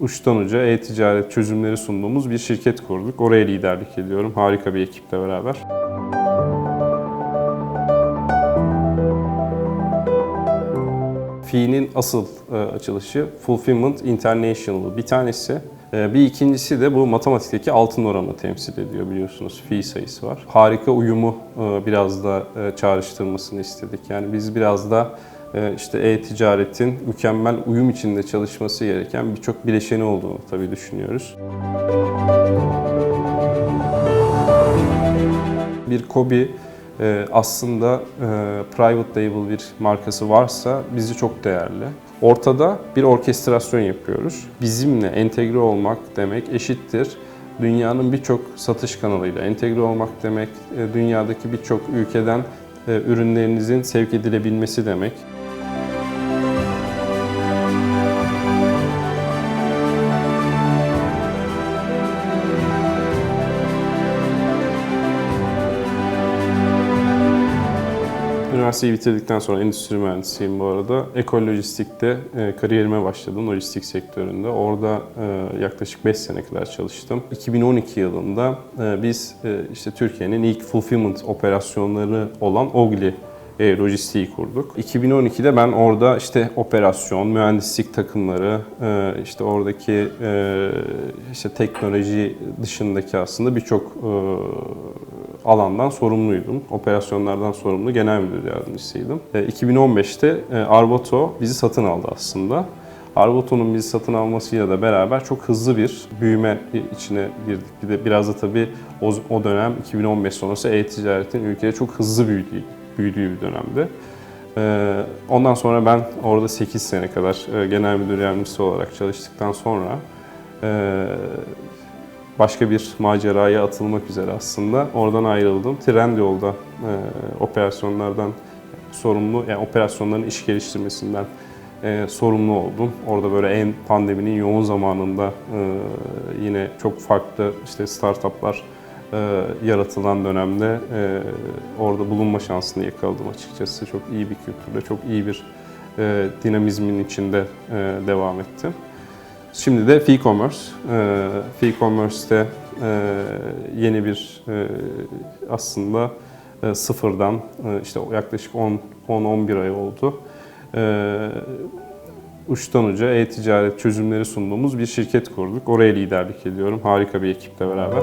uçtan uca e-ticaret çözümleri sunduğumuz bir şirket kurduk. Oraya liderlik ediyorum. Harika bir ekiple beraber. Fi'nin asıl e, açılışı Fulfillment International bir tanesi. E, bir ikincisi de bu matematikteki altın oranını temsil ediyor biliyorsunuz. Fi sayısı var. Harika uyumu e, biraz da çağrıştırmasını istedik. Yani biz biraz da işte e-ticaretin mükemmel uyum içinde çalışması gereken birçok bileşeni olduğunu tabii düşünüyoruz. Bir Kobi e, aslında e, private label bir markası varsa bizi çok değerli. Ortada bir orkestrasyon yapıyoruz. Bizimle entegre olmak demek eşittir. Dünyanın birçok satış kanalıyla entegre olmak demek, e, dünyadaki birçok ülkeden ürünlerinizin sevk edilebilmesi demek. Üniversiteyi bitirdikten sonra endüstri mühendisiyim bu arada. Ekol Lojistik'te e, kariyerime başladım lojistik sektöründe. Orada e, yaklaşık 5 sene kadar çalıştım. 2012 yılında e, biz e, işte Türkiye'nin ilk fulfillment operasyonları olan Ogli e, lojistiği kurduk. 2012'de ben orada işte operasyon, mühendislik takımları, e, işte oradaki e, işte teknoloji dışındaki aslında birçok e, alandan sorumluydum. Operasyonlardan sorumlu genel müdür yardımcısıydım. E, 2015'te e, Arboto bizi satın aldı aslında. Arboto'nun bizi satın almasıyla da beraber çok hızlı bir büyüme içine girdik. Bir de biraz da tabii o, dönem 2015 sonrası e-ticaretin ülkede çok hızlı büyüdüğü, büyüdüğü bir dönemdi. E, ondan sonra ben orada 8 sene kadar e, genel müdür yardımcısı olarak çalıştıktan sonra başka bir maceraya atılmak üzere aslında. Oradan ayrıldım. Trendyol'da e, operasyonlardan sorumlu, yani operasyonların iş geliştirmesinden e, sorumlu oldum. Orada böyle en pandeminin yoğun zamanında e, yine çok farklı işte startuplar e, yaratılan dönemde e, orada bulunma şansını yakaladım açıkçası. Çok iyi bir kültürde, çok iyi bir e, dinamizmin içinde e, devam ettim. Şimdi de Fee-Commerce. Ee, Fee-Commerce'te e, yeni bir e, aslında e, sıfırdan e, işte yaklaşık 10-11 ay oldu. E, uçtan uca e-ticaret çözümleri sunduğumuz bir şirket kurduk. Oraya liderlik ediyorum. Harika bir ekiple beraber.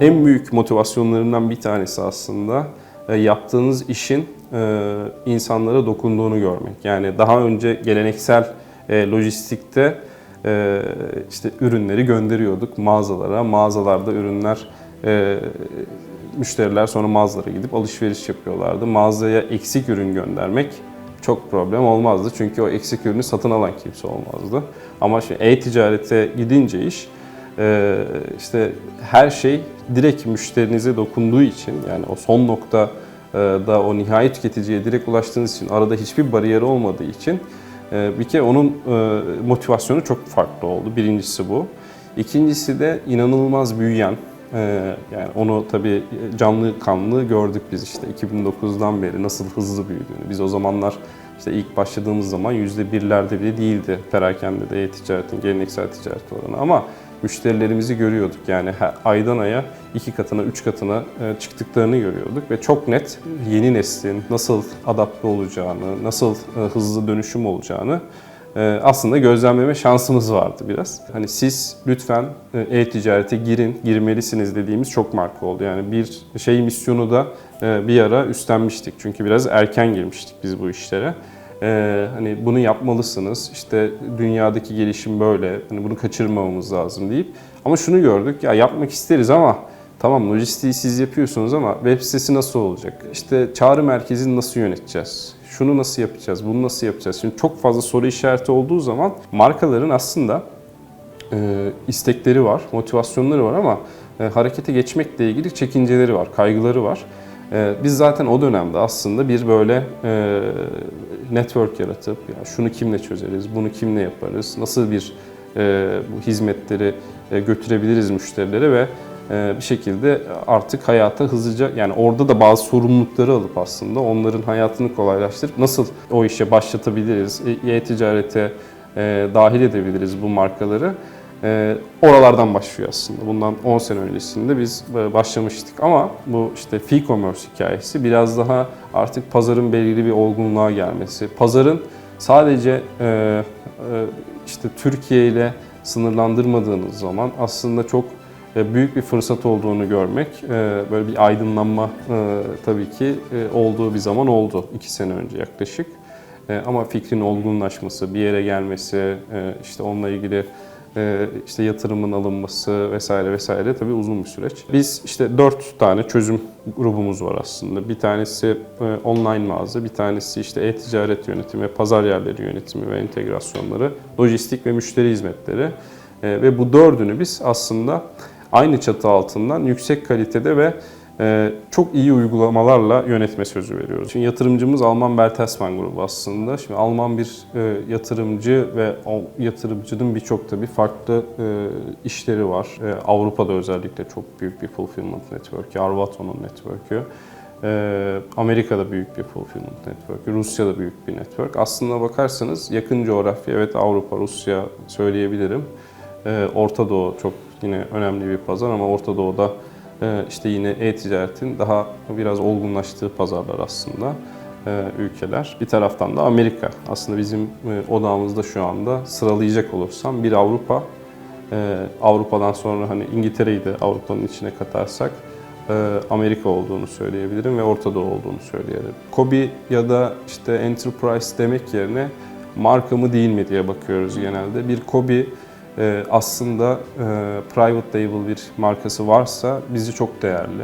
En büyük motivasyonlarından bir tanesi aslında e, yaptığınız işin e, insanlara dokunduğunu görmek. Yani daha önce geleneksel e, lojistikte e, işte ürünleri gönderiyorduk mağazalara. Mağazalarda ürünler e, müşteriler sonra mağazalara gidip alışveriş yapıyorlardı. Mağazaya eksik ürün göndermek çok problem olmazdı. Çünkü o eksik ürünü satın alan kimse olmazdı. Ama şimdi e-ticarete gidince iş e, işte her şey direkt müşterinize dokunduğu için yani o son nokta e, da o nihai tüketiciye direkt ulaştığınız için arada hiçbir bariyer olmadığı için e, bir kere onun e, motivasyonu çok farklı oldu. Birincisi bu. İkincisi de inanılmaz büyüyen yani onu tabii canlı kanlı gördük biz işte 2009'dan beri nasıl hızlı büyüdüğünü. Biz o zamanlar işte ilk başladığımız zaman yüzde birlerde bile değildi perakende de e-ticaretin, geleneksel ticaret oranı ama müşterilerimizi görüyorduk. Yani aydan aya iki katına, üç katına e, çıktıklarını görüyorduk ve çok net yeni neslin nasıl adapte olacağını, nasıl e, hızlı dönüşüm olacağını e, aslında gözlemleme şansımız vardı biraz. Hani siz lütfen e-ticarete girin, girmelisiniz dediğimiz çok marka oldu. Yani bir şey misyonu da bir ara üstlenmiştik. Çünkü biraz erken girmiştik biz bu işlere. Ee, hani bunu yapmalısınız. İşte dünyadaki gelişim böyle. Hani bunu kaçırmamamız lazım deyip. Ama şunu gördük. Ya yapmak isteriz ama tamam lojistiği siz yapıyorsunuz ama web sitesi nasıl olacak? İşte çağrı merkezini nasıl yöneteceğiz? Şunu nasıl yapacağız? Bunu nasıl yapacağız? Şimdi çok fazla soru işareti olduğu zaman markaların aslında e, istekleri var, motivasyonları var ama e, harekete geçmekle ilgili çekinceleri var, kaygıları var. E, biz zaten o dönemde aslında bir böyle e, network yaratıp ya şunu kimle çözeriz, bunu kimle yaparız, nasıl bir e, bu hizmetleri e, götürebiliriz müşterilere ve bir şekilde artık hayata hızlıca yani orada da bazı sorumlulukları alıp aslında onların hayatını kolaylaştırıp nasıl o işe başlatabiliriz, e-ticarete dahil edebiliriz bu markaları. E, oralardan başlıyor aslında. Bundan 10 sene öncesinde biz e, başlamıştık ama bu işte e-commerce hikayesi biraz daha artık pazarın belirli bir olgunluğa gelmesi. Pazarın sadece e, e, işte Türkiye ile sınırlandırmadığınız zaman aslında çok e, büyük bir fırsat olduğunu görmek, e, böyle bir aydınlanma tabii ki olduğu bir zaman oldu. iki sene önce yaklaşık. Ama fikrin olgunlaşması, bir yere gelmesi, işte onunla ilgili işte yatırımın alınması vesaire vesaire tabii uzun bir süreç. Biz işte dört tane çözüm grubumuz var aslında. Bir tanesi e, online mağaza, bir tanesi işte e-ticaret yönetimi, pazar yerleri yönetimi ve entegrasyonları, lojistik ve müşteri hizmetleri. E, Ve bu dördünü biz aslında aynı çatı altından yüksek kalitede ve çok iyi uygulamalarla yönetme sözü veriyoruz. Şimdi yatırımcımız Alman Bertelsmann grubu aslında. Şimdi Alman bir e, yatırımcı ve o yatırımcının birçok tabii farklı e, işleri var. E, Avrupa'da özellikle çok büyük bir fulfillment network'ü, Arvato'nun network'ü. Amerika'da büyük bir fulfillment network'ü, Rusya'da büyük bir network. Aslında bakarsanız yakın coğrafya, evet Avrupa, Rusya söyleyebilirim. Orta Doğu çok yine önemli bir pazar ama Orta Doğu'da işte yine e-ticaretin daha biraz olgunlaştığı pazarlar aslında e, ülkeler. Bir taraftan da Amerika. Aslında bizim e, odağımızda şu anda sıralayacak olursam bir Avrupa, e, Avrupa'dan sonra hani İngiltere'yi de Avrupa'nın içine katarsak Amerika olduğunu söyleyebilirim ve Orta Doğu olduğunu söyleyebilirim. Kobi ya da işte Enterprise demek yerine marka mı değil mi diye bakıyoruz genelde. Bir Kobi e, aslında e, private label bir markası varsa bizi çok değerli.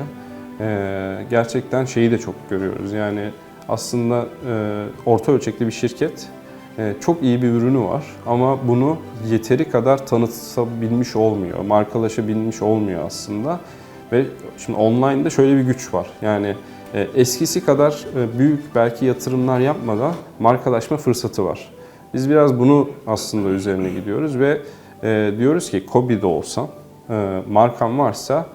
E, gerçekten şeyi de çok görüyoruz. Yani aslında e, orta ölçekli bir şirket e, çok iyi bir ürünü var ama bunu yeteri kadar tanıtabilmiş olmuyor, markalaşabilmiş olmuyor aslında. Ve şimdi online'da şöyle bir güç var. Yani eskisi kadar büyük belki yatırımlar yapmadan markalaşma fırsatı var. Biz biraz bunu aslında üzerine gidiyoruz ve e, diyoruz ki Kobi'de olsam, e, markam varsa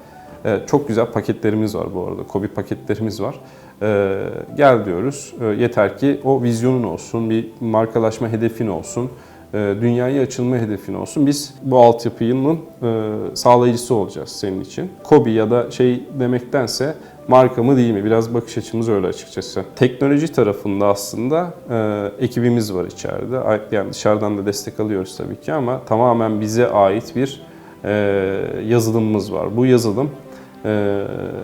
e, çok güzel paketlerimiz var bu arada. Kobi paketlerimiz var. E, gel diyoruz. E, yeter ki o vizyonun olsun, bir markalaşma hedefin olsun, e, dünyaya açılma hedefin olsun. Biz bu altyapının e, sağlayıcısı olacağız senin için. Kobi ya da şey demektense marka mı değil mi? Biraz bakış açımız öyle açıkçası. Teknoloji tarafında aslında e, ekibimiz var içeride. Yani dışarıdan da destek alıyoruz tabii ki ama tamamen bize ait bir e, yazılımımız var. Bu yazılım e,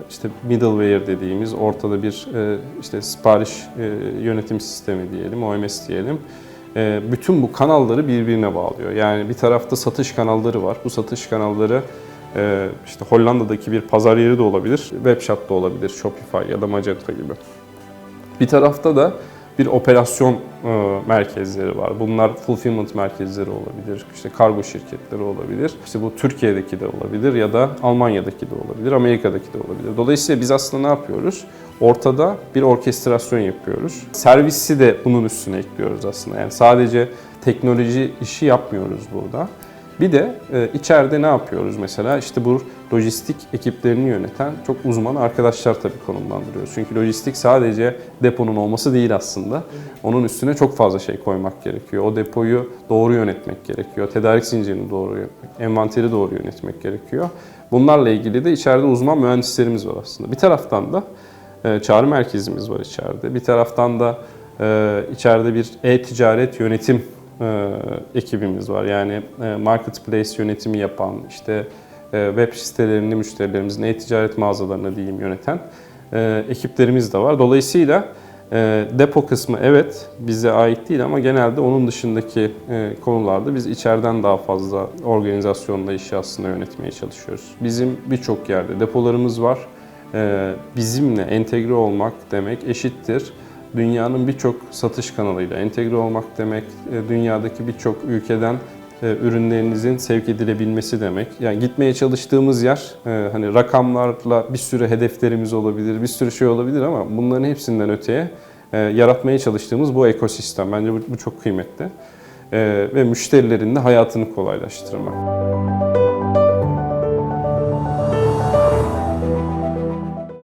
işte middleware dediğimiz ortada bir e, işte sipariş e, yönetim sistemi diyelim, OMS diyelim. E, bütün bu kanalları birbirine bağlıyor. Yani bir tarafta satış kanalları var. Bu satış kanalları işte Hollanda'daki bir pazar yeri de olabilir, Webshop da olabilir, Shopify ya da Magento gibi. Bir tarafta da bir operasyon e, merkezleri var. Bunlar fulfillment merkezleri olabilir, işte kargo şirketleri olabilir. İşte bu Türkiye'deki de olabilir ya da Almanya'daki de olabilir, Amerika'daki de olabilir. Dolayısıyla biz aslında ne yapıyoruz? Ortada bir orkestrasyon yapıyoruz. Servisi de bunun üstüne ekliyoruz aslında. Yani sadece teknoloji işi yapmıyoruz burada. Bir de e, içeride ne yapıyoruz mesela? İşte bu lojistik ekiplerini yöneten çok uzman arkadaşlar tabii konumlandırıyoruz. Çünkü lojistik sadece deponun olması değil aslında. Onun üstüne çok fazla şey koymak gerekiyor. O depoyu doğru yönetmek gerekiyor. Tedarik zincirini doğru envanteri doğru yönetmek gerekiyor. Bunlarla ilgili de içeride uzman mühendislerimiz var aslında. Bir taraftan da e, çağrı merkezimiz var içeride. Bir taraftan da e, içeride bir e-ticaret yönetim e, ekibimiz var. Yani e, marketplace yönetimi yapan, işte e, web sitelerini müşterilerimizin e-ticaret mağazalarına diyeyim yöneten e, ekiplerimiz de var. Dolayısıyla e, depo kısmı evet bize ait değil ama genelde onun dışındaki e, konularda biz içeriden daha fazla organizasyonla işi aslında yönetmeye çalışıyoruz. Bizim birçok yerde depolarımız var. E, bizimle entegre olmak demek eşittir dünyanın birçok satış kanalıyla entegre olmak demek, e, dünyadaki birçok ülkeden e, ürünlerinizin sevk edilebilmesi demek. Yani gitmeye çalıştığımız yer e, hani rakamlarla bir sürü hedeflerimiz olabilir, bir sürü şey olabilir ama bunların hepsinden öteye yaratmaya çalıştığımız bu ekosistem. Bence bu, çok kıymetli. Ve müşterilerin de hayatını kolaylaştırmak.